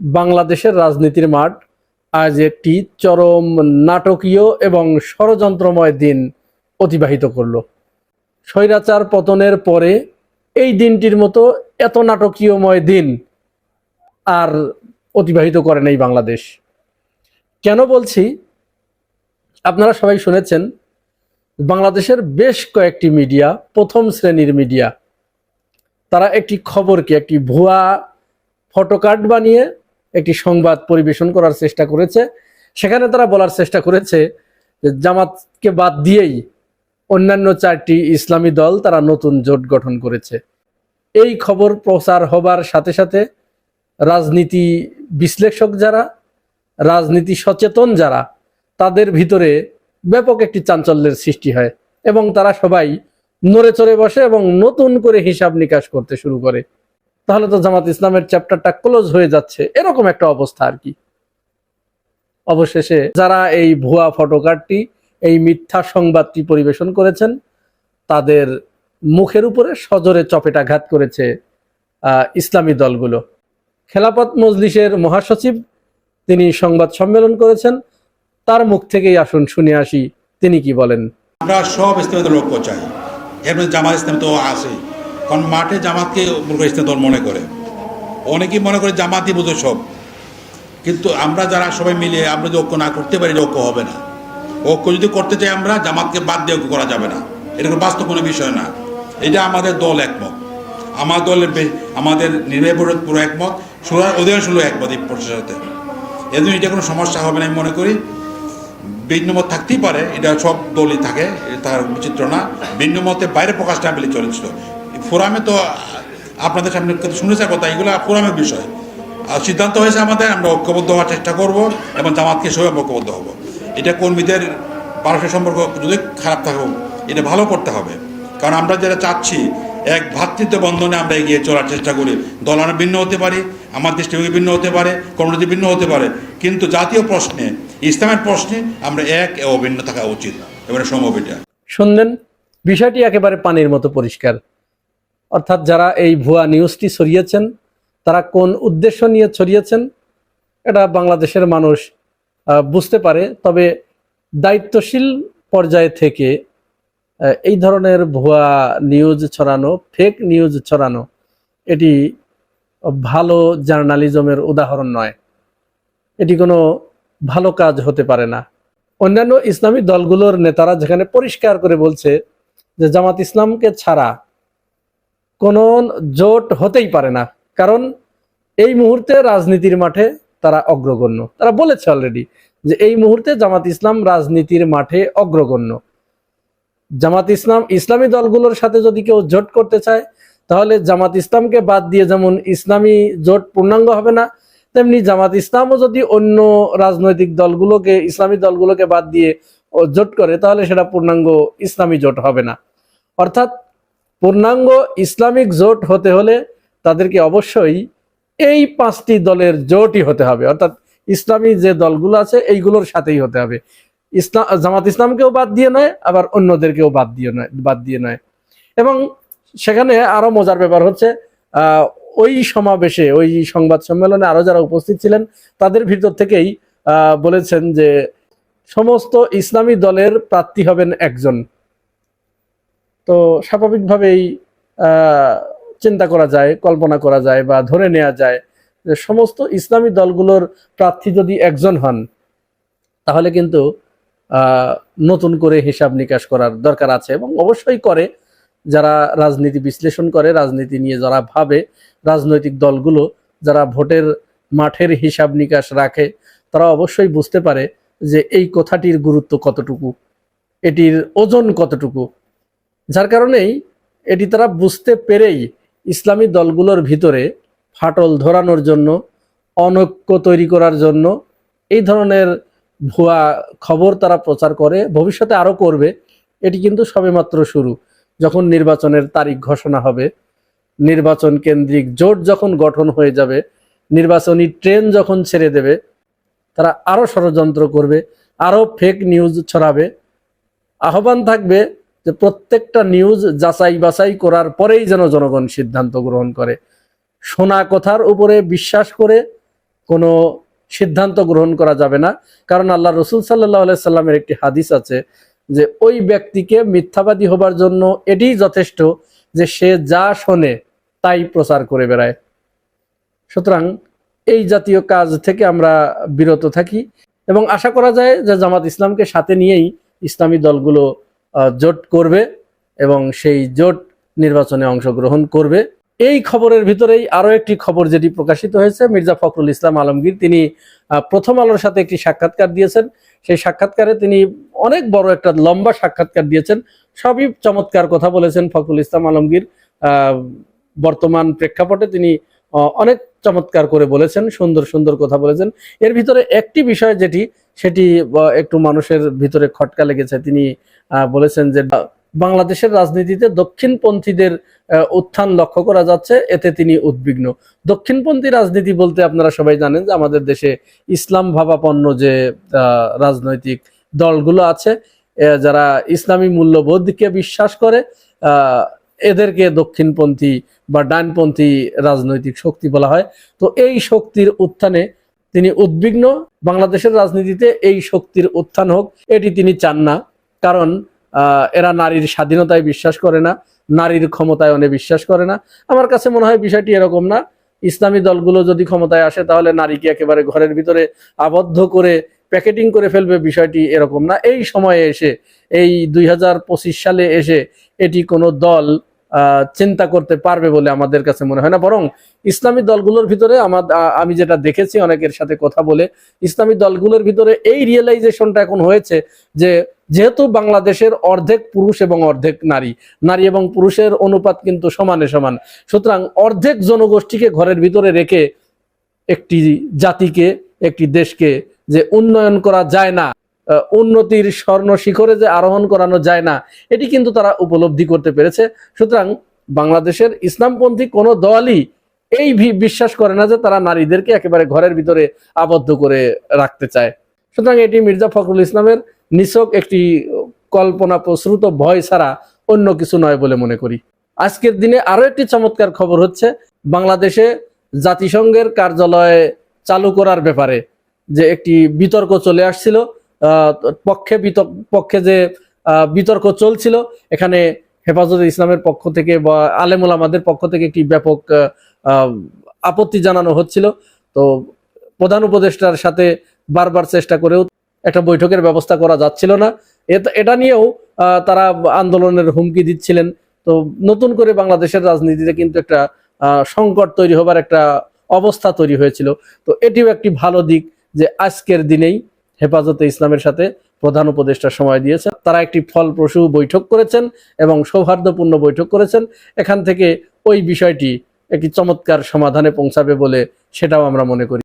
বাংলাদেশের রাজনীতির মাঠ। আজ একটি চরম নাটকীয় এবং ষড়যন্ত্রময় দিন অতিবাহিত করল। স্বৈরাচার পতনের পরে এই দিনটির মতো এত নাটকীয়ময় দিন আর অতিবাহিত করে নেই বাংলাদেশ। কেন বলছি? আপনারা সবাই শুনেছেন, বাংলাদেশের বেশ কয়েকটি মিডিয়া, প্রথম শ্রেণির মিডিয়া, তারা একটি খবরকে, একটি ভুয়া ফটোকার্ড বানিয়ে একটি সংবাদ পরিবেশন করার চেষ্টা করেছে। সেখানে তারা বলার চেষ্টা করেছে যে জামাতকে বাদ দিয়েই অন্যান্য চারটি ইসলামী দল তারা নতুন জোট গঠন করেছে। এই খবর প্রচার হবার সাথে সাথে রাজনীতি বিশ্লেষক যারা, রাজনীতি সচেতন যারা, তাদের ভিতরে ব্যাপক একটি চাঞ্চল্যের সৃষ্টি হয় এবং তারা সবাই নড়ে চড়ে বসে এবং নতুন করে হিসাব নিকাশ করতে শুরু করে। তাহলে তো জামাত ইসলামের চ্যাপ্টারটা ক্লোজ হয়ে যাচ্ছে। এরকম একটা অবস্থা আর কি। অবশেষে যারা এই ভুয়া ফটোকার্ডটি এই মিথ্যা সংবাদটি পরিবেশন করেছেন, তাদের মুখের উপরে সজোরে চপেটাঘাত করেছে ইসলামী দলগুলো। খেলাপথ মজলিসের মহাসচিব তিনি সংবাদ সম্মেলন করেছেন, তার মুখ থেকেই আসুন, শুনে আসি, তিনি কি বলেন। আমরা সব ইসলামের লক্ষ্য চাই। এর জামাত ইসলাম তো আছে। কারণ মাঠে জামাতকে মূর্খ ইসলাম দল মনে করে। অনেকেই মনে করে জামাতই বোঝে সব। কিন্তু আমরা যারা সবাই মিলে আমরা যদি ঐক্য না করতে পারি, ঐক্য হবে না। ঐক্য যদি করতে চাই আমরা, জামাতকে বাদ দিয়ে ঐক্য করা যাবে না। এটা কোনো বাস্তব কোনো বিষয় না। এটা আমাদের দল একমত। আমার দলের আমাদের নির্বাহী পুরো একমত। সুরার অধিকাংশ লোক একমত এই সাথে এজন্য এটা কোনো সমস্যা হবে না আমি মনে করি। ভিন্ন মত থাকতেই পারে। এটা সব দলই থাকে তার বিচিত্র না। ভিন্ন মতের বাইরে প্রকাশটা পেলে চলেছিল ফোরামে তো, আপনাদের সামনে শুনেছে কথা, এগুলো ফোরামের বিষয়। আর সিদ্ধান্ত হয়েছে আমাদের, আমরা ঐক্যবদ্ধ হওয়ার চেষ্টা করব এবং জামাতকে সবাই ঐক্যবদ্ধ হব। এটা কর্মীদের পারস্পরিক সম্পর্ক যদি খারাপ থাকুক এটা ভালো করতে হবে। কারণ আমরা যেটা চাচ্ছি, এক ভ্রাতৃত্ব বন্ধনে আমরা এগিয়ে চলার চেষ্টা করি। দল আমরা ভিন্ন হতে পারি, আমার দৃষ্টিভঙ্গি ভিন্ন হতে পারে, কর্মনীতি ভিন্ন হতে পারে। কিন্তু জাতীয় প্রশ্নে, ইসলামের প্রশ্নে আমরা এক অভিন্ন থাকা উচিত। এবারে সম্ভব এটা শুনলেন? বিষয়টি একেবারে পানির মতো পরিষ্কার। অর্থাৎ যারা এই ভুয়া নিউজটি ছড়িয়েছেন, তারা কোন উদ্দেশ্য নিয়ে ছড়িয়েছেন, এটা বাংলাদেশের মানুষ বুঝতে পারে। তবে দায়িত্বশীল পর্যায় থেকে এই ধরনের ভুয়া নিউজ ছড়ানো ফেক নিউজ ছড়ানো, এটি ভালো জার্নালিজমের উদাহরণ নয়। এটি কোনো ভালো কাজ হতে পারে না। অন্যান্য ইসলামী দলগুলোর নেতারা যেখানে পরিষ্কার করে বলছে যে জামাত ইসলামকে ছাড়া কোনো জোট হতেই পারে না। কারণ এই মুহূর্তে রাজনীতির মাঠে তারা অগ্রগণ্য। তারা বলেছে অলরেডি যে এই মুহূর্তে জামাত ইসলাম রাজনীতির মাঠে অগ্রগণ্য। জামাত ইসলাম ইসলামী দলগুলোর সাথে যদি কেউ জোট করতে চায়, তাহলে জামাত ইসলামকে বাদ দিয়ে যেমন ইসলামী জোট পূর্ণাঙ্গ হবে না, তেমনি জামাত ইসলামও যদি অন্য রাজনৈতিক দলগুলোকে, ইসলামী দলগুলোকে বাদ দিয়ে জোট করে, তাহলে সেটা পূর্ণাঙ্গ ইসলামী জোট হবে না। অর্থাৎ পূর্ণাঙ্গ ইসলামিক জোট হতে হলে তাদেরকে অবশ্যই এই পাঁচটি দলের জোটই হতে হবে। অর্থাৎ ইসলামী যে দলগুলো আছে, এইগুলোর সাথেই হতে হবে। ইসলাম, জামাত ইসলামকেও বাদ দিয়ে নয়, আবার অন্যদেরকেও বাদ দিয়ে নয়, বাদ দিয়ে নয়। এবং সেখানে আরও মজার ব্যাপার হচ্ছে ওই সমাবেশে, ওই সংবাদ সম্মেলনে আরও যারা উপস্থিত ছিলেন, তাদের ভিতর থেকেই বলেছেন যে সমস্ত ইসলামী দলের প্রার্থী হবেন একজন। তো স্বাভাবিকভাবেই চিন্তা করা যায়, কল্পনা করা যায় বা ধরে নেওয়া যায় যে সমস্ত ইসলামী দলগুলোর প্রার্থী যদি একজন হন, তাহলে কিন্তু নতুন করে হিসাব নিকাশ করার দরকার আছে এবং অবশ্যই করে। যারা রাজনীতি বিশ্লেষণ করে, রাজনীতি নিয়ে যারা ভাবে, রাজনৈতিক দলগুলো যারা ভোটের মাঠের হিসাব নিকাশ রাখে, তারা অবশ্যই বুঝতে পারে যে এই কথাটির গুরুত্ব কতটুকু, এটির ওজন কতটুকু যার কারণেই এটি তারা বুঝতে পেরেই ইসলামী দলগুলোর ভিতরে ফাটল ধরানোর জন্য, অনৈক্য তৈরি করার জন্য এই ধরনের ভুয়া খবর তারা প্রচার করে, ভবিষ্যতে আরও করবে। এটি কিন্তু সবেমাত্র শুরু। যখন নির্বাচনের তারিখ ঘোষণা হবে, নির্বাচন কেন্দ্রিক জোট যখন গঠন হয়ে যাবে, নির্বাচনী ট্রেন যখন ছেড়ে দেবে, তারা আরও ষড়যন্ত্র করবে, আরও ফেক নিউজ ছড়াবে। আহ্বান থাকবে যে প্রত্যেকটা নিউজ যাচাই বাছাই করার পরেই যেন জনগণ সিদ্ধান্ত গ্রহণ করে। শোনা কথার উপরে বিশ্বাস করে কোনো সিদ্ধান্ত গ্রহণ করা যাবে না। কারণ আল্লাহ রসুল সাল্লাহ সাল্লামের একটি হাদিস আছে যে, ওই ব্যক্তিকে মিথ্যাবাদী হবার জন্য এটিই যথেষ্ট যে সে যা শোনে তাই প্রচার করে বেড়ায়। সুতরাং এই জাতীয় কাজ থেকে আমরা বিরত থাকি এবং আশা করা যায় যে জামাত ইসলামকে সাথে নিয়েই ইসলামী দলগুলো জোট করবে এবং সেই জোট নির্বাচনে অংশগ্রহণ করবে। এই খবরের ভিতরেই আরও একটি খবর যেটি প্রকাশিত হয়েছে, মির্জা ফখরুল ইসলাম আলমগীর। তিনি প্রথম আলোর সাথে একটি সাক্ষাৎকার দিয়েছেন। সেই সাক্ষাৎকারে তিনি অনেক বড় একটা লম্বা সাক্ষাৎকার দিয়েছেন। সবই চমৎকার কথা বলেছেন ফখরুল ইসলাম আলমগীর। বর্তমান প্রেক্ষাপটে তিনি অনেক চমৎকার করে বলেছেন, সুন্দর সুন্দর কথা বলেছেন। এর ভিতরে একটি বিষয় যেটি সেটি একটু মানুষের ভিতরে খটকা লেগেছে। তিনি বলেছেন যে বাংলাদেশের রাজনীতিতে দক্ষিণপন্থীদের উত্থান লক্ষ্য করা যাচ্ছে, এতে তিনি উদ্বিগ্ন। দক্ষিণপন্থী রাজনীতি বলতে আপনারা সবাই জানেন যে, আমাদের দেশে ইসলাম ভাবাপন্ন যে রাজনৈতিক দলগুলো আছে যারা ইসলামী মূল্যবোধকে বিশ্বাস করে এদেরকে দক্ষিণপন্থী বা ডানপন্থী রাজনৈতিক শক্তি বলা হয়। তো এই শক্তির উত্থানে তিনি উদ্বিগ্ন বাংলাদেশের রাজনীতিতে এই শক্তির উত্থান হোক, এটি তিনি চান না। কারণ এরা নারীর স্বাধীনতায় বিশ্বাস করে না, নারীর ক্ষমতায় ক্ষমতায়নে বিশ্বাস করে না। আমার কাছে মনে হয় বিষয়টি এরকম না। ইসলামী দলগুলো যদি ক্ষমতায় আসে, তাহলে নারীকে একেবারে ঘরের ভিতরে আবদ্ধ করে, প্যাকেটিং করে ফেলবে বিষয়টি এরকম না। এই সময়ে এসে, এই দুই হাজার পঁচিশ সালে এসে, এটি কোনো দল চিন্তা করতে পারবে বলে আমাদের কাছে মনে হয় না। বরং ইসলামী দলগুলোর ভিতরে আমার আমি যেটা দেখেছি, অনেকের সাথে কথা বলে, ইসলামী দলগুলোর ভিতরে এই রিয়েলাইজেশনটা এখন হয়েছে যে, যেহেতু বাংলাদেশের অর্ধেক পুরুষ এবং অর্ধেক নারী নারী এবং পুরুষের অনুপাত কিন্তু সমানে সমান। সুতরাং অর্ধেক জনগোষ্ঠীকে ঘরের ভিতরে রেখে একটি জাতিকে, একটি দেশকে যে উন্নয়ন করা যায় না উন্নতির স্বর্ণ শিখরে যে আরোহণ করানো যায় না, এটি কিন্তু তারা উপলব্ধি করতে পেরেছে। সুতরাং বাংলাদেশের ইসলামপন্থী কোনো দলই এই বিশ্বাস করে না যে তারা নারীদেরকে একেবারে ঘরের ভিতরে আবদ্ধ করে রাখতে চায়। সুতরাং এটি মির্জা ফখরুল ইসলামের নিছক একটি কল্পনা প্রসূত ভয় ছাড়া অন্য কিছু নয় বলে মনে করি। আজকের দিনে আরও একটি চমৎকার খবর হচ্ছে, বাংলাদেশে জাতিসংঘের কার্যালয় চালু করার ব্যাপারে যে একটি বিতর্ক চলে আসছিল পক্ষে পক্ষে যে বিতর্ক চলছিল, এখানে হেফাজতে ইসলামের পক্ষ থেকে বা আলেমুল আমাদের পক্ষ থেকে একটি ব্যাপক আপত্তি জানানো হচ্ছিল। তো প্রধান উপদেষ্টার সাথে বারবার চেষ্টা করেও একটা বৈঠকের ব্যবস্থা করা যাচ্ছিল না। এটা নিয়েও তারা আন্দোলনের হুমকি দিচ্ছিলেন। তো নতুন করে বাংলাদেশের রাজনীতিতে কিন্তু একটা সংকট তৈরি হবার একটা অবস্থা তৈরি হয়েছিল। তো এটিও একটি ভালো দিক যে আজকের দিনেই হেফাজতে ইসলামের সাথে প্রধান উপদেষ্টার সময় দিয়েছেন। তারা একটি ফলপ্রসূ বৈঠক করেছেন এবং সৌহার্দ্যপূর্ণ বৈঠক করেছেন। এখান থেকে ওই বিষয়টি একটি চমৎকার সমাধানে পৌঁছাবে বলে সেটাও আমরা মনে করি।